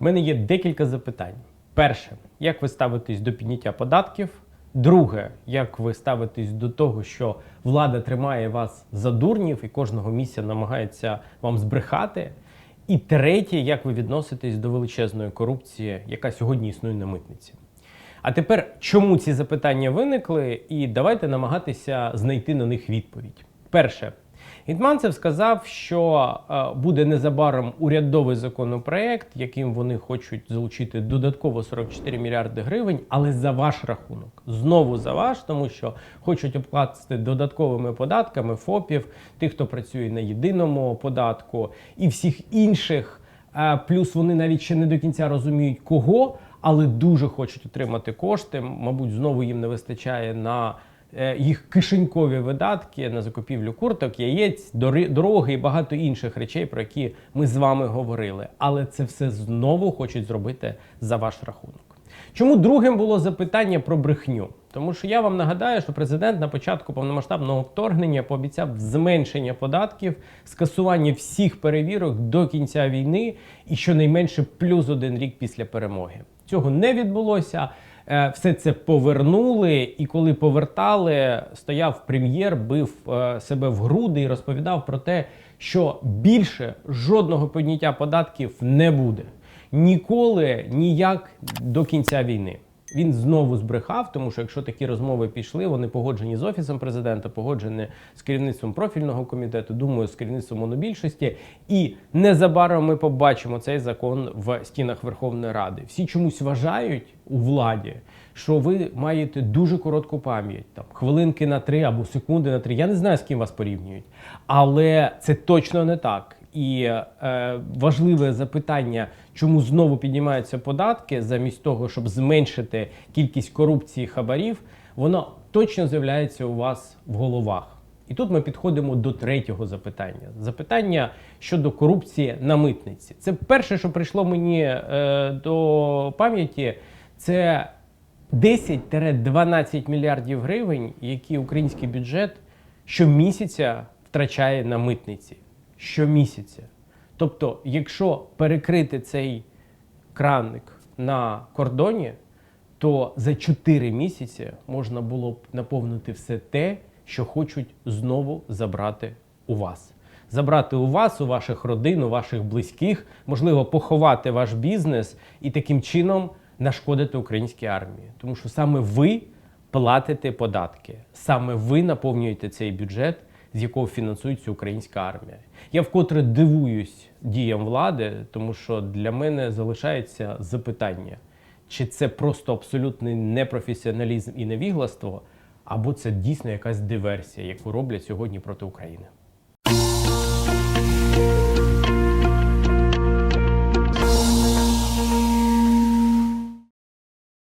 У мене є декілька запитань. Перше, як ви ставитесь до підняття податків? Друге, як ви ставитесь до того, що влада тримає вас за дурнів і кожного місця намагається вам збрехати? І третє, як ви відноситесь до величезної корупції, яка сьогодні існує на митниці? А тепер, чому ці запитання виникли, і давайте намагатися знайти на них відповідь. Перше, Гетманцев сказав, що е, буде незабаром урядовий законопроект, яким вони хочуть залучити додатково 44 мільярди гривень, але за ваш рахунок. Знову за ваш, тому що хочуть обкласти додатковими податками ФОПів, тих, хто працює на єдиному податку, і всіх інших. Е, Плюс вони навіть ще не до кінця розуміють, кого, але дуже хочуть отримати кошти. Мабуть, знову їм не вистачає на їх кишенькові видатки на закупівлю курток, яєць, дороги і багато інших речей, про які ми з вами говорили. Але це все знову хочуть зробити за ваш рахунок. Чому другим було запитання про брехню? Тому що я вам нагадаю, що президент на початку повномасштабного вторгнення пообіцяв зменшення податків, скасування всіх перевірок до кінця війни і щонайменше плюс один рік після перемоги. Цього не відбулося. Е, Все це повернули, і коли повертали, стояв прем'єр, бив е, себе в груди і розповідав про те, що більше жодного підняття податків не буде ніколи ніяк до кінця війни. Він знову збрехав, тому що якщо такі розмови пішли, вони погоджені з офісом президента, погоджені з керівництвом профільного комітету, думаю, з керівництвом монобільшості. І незабаром ми побачимо цей закон в стінах Верховної Ради. Всі чомусь вважають у владі, що ви маєте дуже коротку пам'ять, там хвилинки на три або секунди на три. Я не знаю, з ким вас порівнюють, але це точно не так. І е, важливе запитання, чому знову піднімаються податки, замість того, щоб зменшити кількість корупції хабарів, воно точно з'являється у вас в головах. І тут ми підходимо до третього запитання: запитання щодо корупції на митниці. Це перше, що прийшло мені е, до пам'яті, це 10-12 мільярдів гривень, які український бюджет щомісяця втрачає на митниці. Щомісяця. Тобто, якщо перекрити цей краник на кордоні, то за 4 місяці можна було б наповнити все те, що хочуть знову забрати у вас. Забрати у вас, у ваших родин, у ваших близьких, можливо, поховати ваш бізнес і таким чином нашкодити українській армії. Тому що саме ви платите податки, саме ви наповнюєте цей бюджет, з якого фінансується українська армія. Я вкотре дивуюсь діям влади, тому що для мене залишається запитання, чи це просто абсолютний непрофесіоналізм і невігластво, або це дійсно якась диверсія, яку роблять сьогодні проти України.